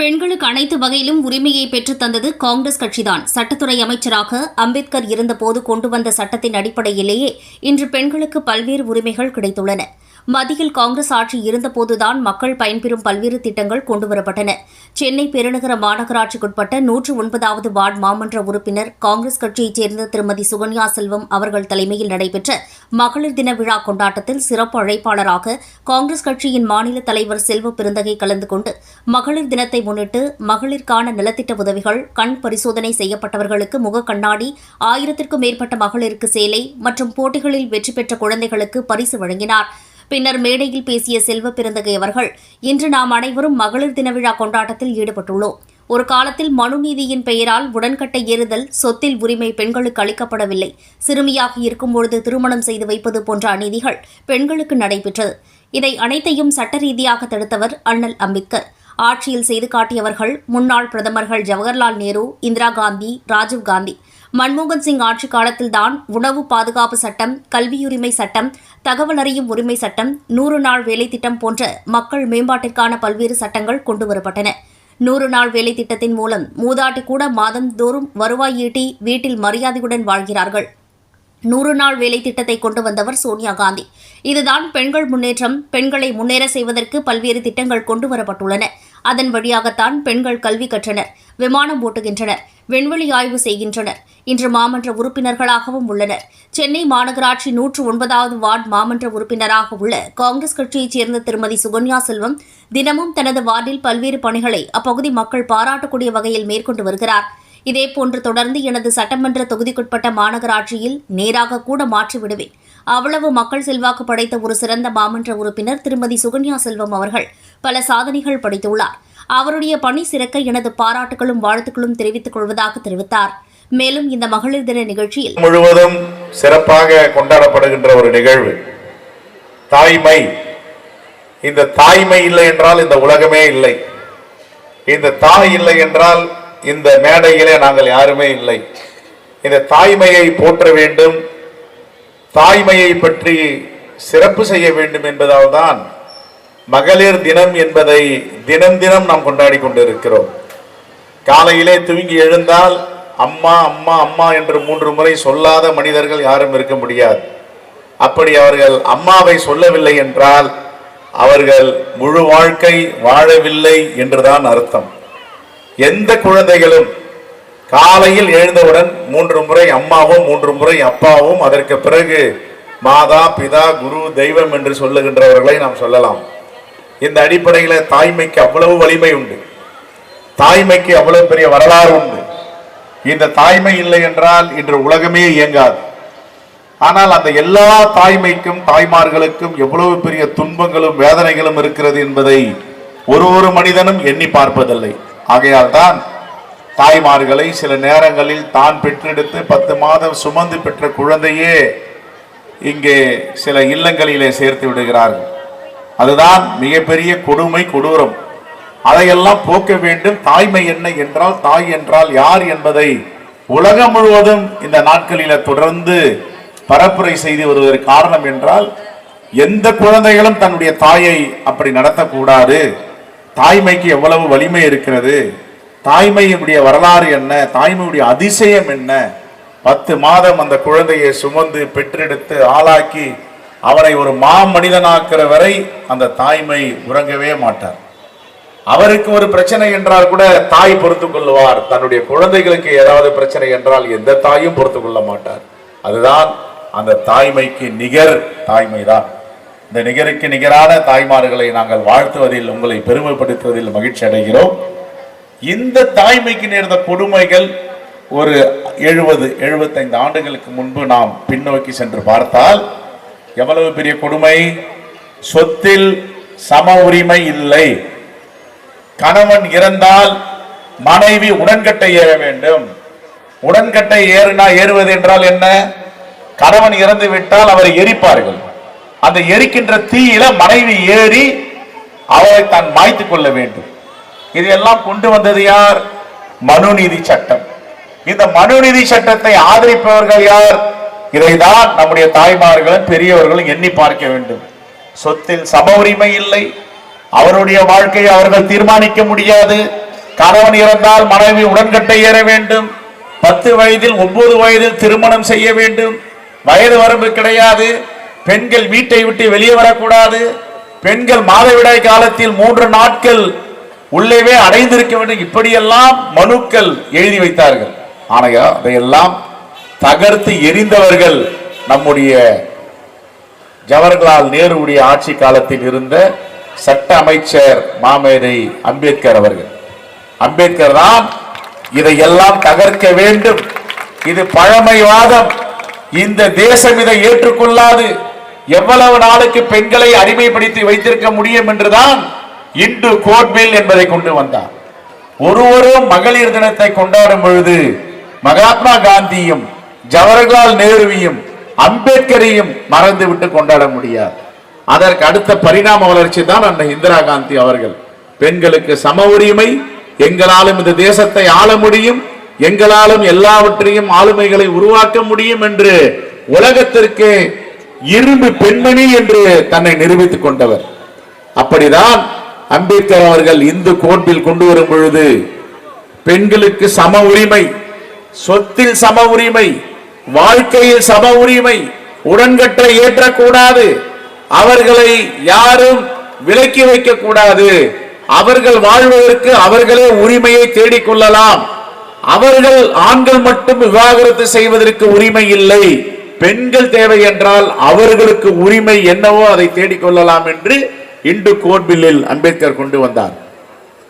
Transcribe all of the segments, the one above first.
பெண்களுக்கு அனைத்து வகையிலும் உரிமையை பெற்றுத் தந்தது காங்கிரஸ் கட்சிதான். சட்டத்துறை அமைச்சராக அம்பேத்கர் இருந்தபோது கொண்டு வந்த சட்டத்தின் அடிப்படையிலேயே இன்று பெண்களுக்கு பல்வேறு உரிமைகள் கிடைத்துள்ளன. மத்தியில் காங்கிரஸ் ஆட்சி இருந்தபோதுதான் மக்கள் பயன்பெறும் பல்வேறு திட்டங்கள் கொண்டுவரப்பட்டன சென்னை பெருநகர மாநகராட்சிக்குட்பட்ட நூற்று ஒன்பதாவது வார்டு மாமன்ற உறுப்பினர் காங்கிரஸ் கட்சியைச் சேர்ந்த திருமதி சுகன்யா செல்வம் அவர்கள் தலைமையில் நடைபெற்ற மகளிர் தின விழா கொண்டாட்டத்தில் சிறப்பு அழைப்பாளராக காங்கிரஸ் கட்சியின் மாநில தலைவர் செல்வ பெருந்தகை கலந்து கொண்டு மகளிர் தினத்தை முன்னிட்டு மகளிருக்கான நலத்திட்ட உதவிகள் கண் பரிசோதனை செய்யப்பட்டவர்களுக்கு முக கண்ணாடி ஆயிரத்திற்கும் மேற்பட்ட மகளிருக்கு சேலை மற்றும் போட்டிகளில் வெற்றி பெற்ற குழந்தைகளுக்கு பரிசு வழங்கினார். பின்னர் மேடையில் பேசிய செல்வ பிறந்தகை அவர்கள் இன்று நாம் அனைவரும் மகளிர் தின விழா கொண்டாட்டத்தில் ஈடுபட்டுள்ளோம். ஒரு காலத்தில் மனுநீதியின் பெயரால் உடன்கட்டை ஏறுதல் சொத்தில் உரிமை பெண்களுக்கு அளிக்கப்படவில்லை. சிறுமியாக இருக்கும்பொழுது திருமணம் செய்து வைப்பது போன்ற அநீதிகள் பெண்களுக்கு நடைபெற்றது. இதை அனைத்தையும் சட்ட ரீதியாக தடுத்தவர் அண்ணல் அம்பேத்கர். ஆட்சியில் செய்து காட்டியவர்கள் முன்னாள் பிரதமர்கள் ஜவஹர்லால் நேரு இந்திரா காந்தி ராஜீவ் காந்தி. மன்மோகன் சிங் ஆட்சி காலத்தில்தான் உணவு பாதுகாப்பு சட்டம் கல்வியுரிமை சட்டம் தகவல் அறியும் உரிமை சட்டம் நூறு நாள் வேலை திட்டம் போன்ற மக்கள் மேம்பாட்டிற்கான பல்வேறு சட்டங்கள் கொண்டுவரப்பட்டன நூறு நாள் வேலை திட்டத்தின் மூலம் மூதாட்டி கூட மாதந்தோறும் வருவாய் ஈட்டி வீட்டில் மரியாதையுடன் வாழ்கிறார்கள். நூறு நாள் வேலை திட்டத்தை கொண்டு வந்தவர் சோனியா காந்தி. இதுதான் பெண்கள் முன்னேற்றம் பெண்களை முன்னேற செய்வதற்கு பல்வேறு திட்டங்கள் கொண்டு வரப்பட்டுள்ளன. அதன் வழியாகத்தான் பெண்கள் கல்வி கற்றனர் விமானம் ஓட்டுகின்றனர் விண்வெளி ஆய்வு செய்கின்றனர். இன்று மாமன்ற உறுப்பினர்களாகவும் உள்ளனர். சென்னை மாநகராட்சி நூற்று ஒன்பதாவது வார்டு மாமன்ற உறுப்பினராக உள்ள காங்கிரஸ் கட்சியைச் சேர்ந்த திருமதி சுகன்யா செல்வம் தினமும் தனது வார்டில் பல்வேறு பணிகளை அப்பகுதி மக்கள் பாராட்டக்கூடிய வகையில் மேற்கொண்டு வருகிறார். இதேபோன்று தொடர்ந்து எனது சட்டமன்ற தொகுதிக்குட்பட்ட மாநகராட்சியில் நேராக கூட மாற்றிவிடுவேன். அவ்வளவு மக்கள் செல்வாக்கு படைத்த ஒரு சிறந்த மாமன்ற உறுப்பினர் திருமதி சுகன்யா செல்வம் அவர்கள் பல சாதனைகள் படைத்துள்ளார். அவருடைய பணி சிறக்க எனது பாராட்டுகளும் வாழ்த்துக்களும் தெரிவித்துக் கொள்வதாக தெரிவித்தார். மேலும் இந்த மகளிர் தின நிகழ்ச்சியில் முழுவதும் சிறப்பாக கொண்டாடப்படுகின்ற ஒரு நிகழ்வு. தாய்மை. இந்த தாய்மை இல்லை என்றால் இந்த உலகமே இல்லை. இந்த தாய் இல்லை என்றால் இந்த மேடையிலே நாங்கள் யாருமே இல்லை. இந்த தாய்மையை போற்ற வேண்டும். தாய்மையை பற்றி சிறப்பு செய்ய வேண்டும் என்பதால் தான் மகளிர் தினம் என்பதை தினம் தினம் நாம் கொண்டாடி கொண்டிருக்கிறோம். காலையிலே தூங்கி எழுந்தால் அம்மா அம்மா அம்மா என்று மூன்று முறை சொல்லாத மனிதர்கள் யாரும் இருக்க முடியாது. அப்படி அவர்கள் அம்மாவை சொல்லவில்லை என்றால் அவர்கள் முழு வாழ்க்கை வாழவில்லை என்றுதான் அர்த்தம். எந்த குழந்தைகளும் காலையில் எழுந்தவுடன் மூன்று முறை அம்மாவும் மூன்று முறை அப்பாவும் அதற்கு பிறகு மாதா பிதா குரு தெய்வம் என்று சொல்லுகின்றவர்களை நாம் சொல்லலாம். இந்த அடிப்படையில் தாய்மைக்கு அவ்வளவு வலிமை உண்டு. தாய்மைக்கு அவ்வளவு பெரிய வரலாறு உண்டு. இந்த தாய்மை இல்லை என்றால் இன்று உலகமே இயங்காது. ஆனால் அந்த எல்லா தாய்மைக்கும் தாய்மார்களுக்கும் எவ்வளவு பெரிய துன்பங்களும் வேதனைகளும் இருக்கிறது என்பதை ஒரு ஒரு மனிதனும் எண்ணி பார்ப்பதில்லை. ஆகையால் தான் தாய்மார்களை சில நேரங்களில் தான் பெற்றெடுத்து பத்து மாதம் சுமந்து பெற்ற குழந்தையே இங்கே சில இல்லங்களிலே சேர்த்து விடுகிறார்கள். அதுதான் மிகப்பெரிய கொடுமை கொடூரம். அதையெல்லாம் போக்க வேண்டும். தாய்மை என்ன என்றால் தாய் என்றால் யார் என்பதை உலகம் முழுவதும் இந்த நாட்களில் தொடர்ந்து பரப்புரை செய்து வருவதற்கு காரணம் என்றால் எந்த குழந்தைகளும் தன்னுடைய தாயை அப்படி நடத்தக்கூடாது. தாய்மைக்கு எவ்வளவு வலிமை இருக்கிறது. தாய்மையினுடைய வரலாறு என்ன? தாய்மையுடைய அதிசயம் என்ன? பத்து மாதம் அந்த குழந்தையை சுமந்து பெற்றெடுத்து ஆளாக்கி அவனை ஒரு மா மனிதனாக்குற வரை அந்த தாய்மை உறங்கவே மாட்டார். அவருக்கு ஒரு பிரச்சனை என்றால் கூட தாய் பொறுத்து கொள்வார் தன்னுடைய குழந்தைகளுக்கு ஏதாவது பிரச்சனை என்றால் எந்த தாயும் பொறுத்து கொள்ள மாட்டார். அதுதான் அந்த தாய்மைக்கு நிகர் தாய்மை தான் இந்த நிகருக்கு நிகரான தாய்மார்களை நாங்கள் வாழ்த்துவதில் உங்களை பெருமைப்படுத்துவதில் மகிழ்ச்சி அடைகிறோம். இந்த தாய்மைக்கு நேர்ந்த கொடுமைகள் ஒரு எழுபது எழுபத்தைந்து ஆண்டுகளுக்கு முன்பு நாம் பின்னோக்கி சென்று பார்த்தால் எவ்வளவு பெரிய கொடுமை? சொத்தில் சம உரிமை இல்லை. கணவன் இறந்தால் மனைவி உடன்கட்டை ஏற வேண்டும். உடன்கட்டை ஏறினா ஏறுவது என்றால் என்ன? கணவன் இறந்து விட்டால் அவரை எரிப்பார்கள். அந்த எரிக்கின்ற தீயில மனைவி ஏறி அவரை தான் மாய்த்து கொள்ள வேண்டும். இதையெல்லாம் கொண்டு வந்தது யார்? மனுநீதி சட்டம். இந்த மனுநீதி சட்டத்தை ஆதரிப்பவர்கள் யார்? இதைதான் நம்முடைய தாய்மார்களும் பெரியவர்களும் எண்ணி பார்க்க வேண்டும். சொத்தில் சம உரிமை இல்லை. அவருடைய வாழ்க்கையை அவர்கள் தீர்மானிக்க முடியாது. கணவன் இறந்தால் மனைவி உடன்கட்டை ஏற வேண்டும். பத்து வயதில் ஒன்பது வயதில் திருமணம் செய்ய வேண்டும். வயது வரம்பு கிடையாது. பெண்கள் வீட்டை விட்டு வெளியே வரக்கூடாது. பெண்கள் மாதவிடாய் காலத்தில் மூன்று நாட்கள் உள்ளேவே அடைந்திருக்க வேண்டும். இப்படியெல்லாம் மனுக்கள் எழுதி வைத்தார்கள். ஆனையா அதையெல்லாம் தகர்த்து எரிந்தவர்கள் நம்முடைய ஜவஹர்லால் நேருடைய ஆட்சி காலத்தில் இருந்த சட்ட அமைச்சர் மாமேதை அம்பேத்கர் அவர்கள். அம்பேத்கர் தான் இதையெல்லாம் தகர்க்க வேண்டும். இது பழமைவாதம். இந்த தேசம் இதை ஏற்றுக்கொள்ளாது. எவ்வளவு நாளுக்கு பெண்களை அடிமைப்படுத்தி வைத்திருக்க முடியும் என்றுதான் இன்று கோட்பில் என்பதை கொண்டு வந்தார். ஒருவரும் மகளிர் தினத்தை கொண்டாடும் பொழுது மகாத்மா காந்தியும் ஜவஹர்லால் நேருவையும் அம்பேத்கரையும் மறந்துவிட்டு கொண்டாட முடியாது. அதற்கு அடுத்த பரிணாம வளர்ச்சி தான் அந்த இந்திரா காந்தி அவர்கள். பெண்களுக்கு சம உரிமை எங்களாலும் இந்த தேசத்தை ஆள முடியும் எங்களாலும் எல்லாவற்றையும் ஆளுமைகளை உருவாக்க முடியும் என்று உலகத்திற்கு இரும்பு பெண்மணி என்று தன்னை நிரூபித்துக் கொண்டவர். அப்படிதான் அம்பேத்கர் அவர்கள் இந்து கோட்பில் கொண்டு வரும் பொழுது பெண்களுக்கு சம உரிமை சொத்தில் சம உரிமை வாழ்க்கையில் சம உரிமை உடன்கட்டை ஏற்றக்கூடாது அவர்களை யாரும் விலக்கி வைக்க கூடாது அவர்கள் வாழ்வதற்கு அவர்களே உரிமையை தேடிக்கொள்ளலாம் அவர்கள் ஆண்கள் மட்டும் விவாகரத்து செய்வதற்கு உரிமை இல்லை. பெண்கள் தேவை என்றால் அவர்களுக்கு உரிமை என்னவோ அதை தேடிக்கொள்ளலாம் என்று இண்டு கோட்பில்லில் அம்பேத்கர் கொண்டு வந்தார்.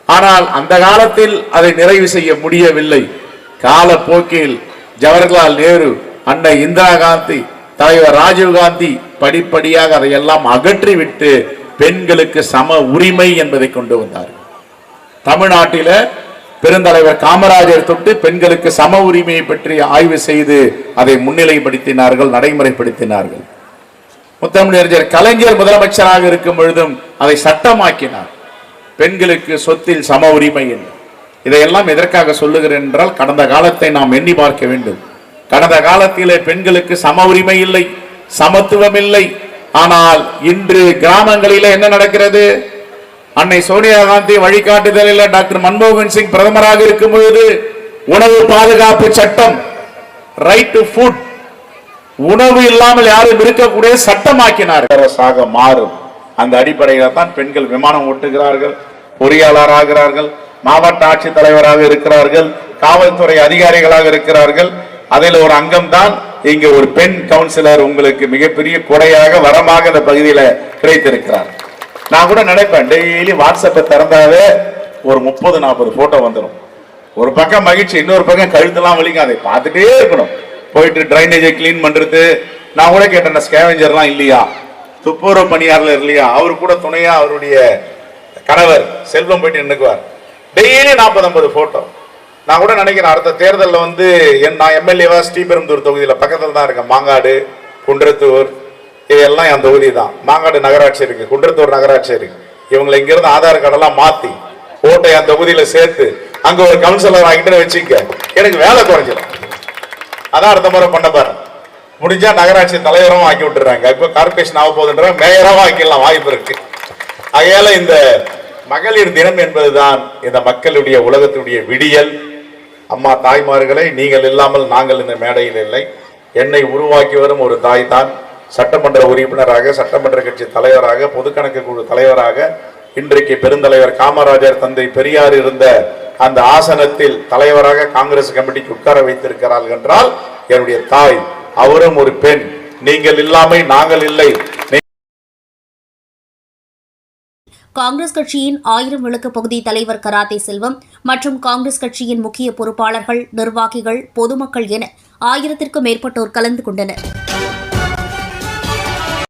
ஆனால் அந்த காலத்தில் அதை நிறைவு செய்ய முடியவில்லை. காலப்போக்கில் ஜவஹர்லால் நேரு அன்னை இந்திரா காந்தி தலைவர் ராஜீவ் காந்தி படிப்படியாக அதையெல்லாம் அகற்றிவிட்டு பெண்களுக்கு சம உரிமை என்பதை கொண்டு வந்தார். தமிழ்நாட்டில பெருந்தலைவர் காமராஜர் தொட்டு பெண்களுக்கு சம உரிமையை பற்றி ஆய்வு செய்து அதை முன்னிலைப்படுத்தினார்கள் நடைமுறைப்படுத்தினார்கள். முத்தமிழறிஞர் கலைஞர் முதலமைச்சராக இருக்கும் பொழுதும் அதை சட்டமாக்கினார். பெண்களுக்கு சொத்தில் சம உரிமை என்று இதையெல்லாம் எதற்காக சொல்லுகிறேன் என்றால் கடந்த காலத்தை நாம் எண்ணி பார்க்க வேண்டும். கடந்த காலத்திலே பெண்களுக்கு சம உரிமை இல்லை சமத்துவம் இல்லை. ஆனால் இன்று கிராமங்களில் என்ன நடக்கிறது? அன்னை சோனியா காந்தி வழிகாட்டுதலில் டாக்டர் மன்மோகன் சிங் பிரதமராக இருக்கும் பொழுது உணவு பாதுகாப்பு சட்டம் ரைட் டு ஃபுட் உணவு இல்லாமல் யாரும் இருக்கக்கூடிய சட்டமாக்கினார் அரசாக மாறும். அந்த அடிப்படையில் தான் பெண்கள் விமானம் ஓட்டுகிறார்கள் பொறியாளர் ஆகிறார்கள் மாவட்ட ஆட்சித் தலைவராக இருக்கிறார்கள் காவல்துறை அதிகாரிகளாக இருக்கிறார்கள். அதில் ஒரு அங்கம் தான் இங்க ஒரு பெண் கவுன்சிலர் உங்களுக்கு மிகப்பெரிய கொடையாக வரமாக இந்த பகுதியில் கிடைத்திருக்கிறார். நான் கூட நினைப்பேன் டெய்லி வாட்ஸ்அப்பை திறந்தாவே ஒரு முப்பது நாற்பது போட்டோ வந்துடும் ஒரு பக்கம் மகிழ்ச்சி இன்னொரு பக்கம் கழுத்தெல்லாம் வலிக்கும். அதை பார்த்துட்டே இருக்கணும். போயிட்டு ட்ரைனேஜை கிளீன் பண்றது. நான் கூட கேட்டேன் ஸ்கேவெஞ்சர்லாம் இல்லையா? துப்புரவு பணியாளர் இல்லையா? அவரு கூட துணையா அவருடைய கணவர் செல்வம் போயிட்டு நின்றுக்குவார் டெய்லி நாற்பது ஐம்பது போட்டோ நான் கூட நினைக்கிறேன் அடுத்த தேர்தலில் வந்து என் நான் எம்எல்ஏவா ஸ்ரீபெரும்புதூர் தொகுதியில் பக்கத்தில் தான் இருக்கேன். மாங்காடு குன்றத்தூர் இதெல்லாம் என் தொகுதி தான். மாங்காடு நகராட்சி இருக்கு குன்றத்தூர் நகராட்சி இருக்கு. இவங்களை இங்கிருந்து ஆதார் கார்டெல்லாம் மாற்றி ஓட்டை என் தொகுதியில் சேர்த்து அங்கே ஒரு கவுன்சிலர் ஆகிட்டு வச்சுக்க எனக்கு வேலை குறைஞ்சிடும் அதான் அடுத்த முறை பண்ண பாரு. முடிஞ்சா நகராட்சி தலைவரும் ஆக்கி விட்டுறாங்க. இப்ப கார்பரேஷன் ஆக போகுதுன்ற மேயராவும் ஆக்கிடலாம். வாய்ப்பு இருக்கு. ஆகையால இந்த மகளிர் தினம் என்பதுதான் இந்த மக்களுடைய உலகத்துடைய விடியல். அம்மா தாய்மார்களை நீங்கள் இல்லாமல் நாங்கள் இந்த மேடையில் இல்லை. என்னை உருவாக்கி வரும் ஒரு தாய் தான். சட்டமன்ற உறுப்பினராக சட்டமன்ற கட்சி தலைவராக பொதுக்கணக்கு குழு தலைவராக இன்றைக்கு பெருந்தலைவர் காமராஜர் தந்தை பெரியார் இருந்த அந்த ஆசனத்தில் தலைவராக காங்கிரஸ் கமிட்டிக்கு உட்கார வைத்திருக்கிறார்கள் என்றால் என்னுடைய தாய் அவரும் ஒரு பெண். நீங்கள் இல்லாமை நாங்கள் இல்லை. காங்கிரஸ் கட்சியின் ஆயிரம் விளக்கு பகுதி தலைவர் கராத்தே செல்வம் மற்றும் காங்கிரஸ் கட்சியின் முக்கிய பொறுப்பாளர்கள் நிர்வாகிகள் பொதுமக்கள் என ஆயிரத்திற்கும் மேற்பட்டோர் கலந்து கொண்டனர்.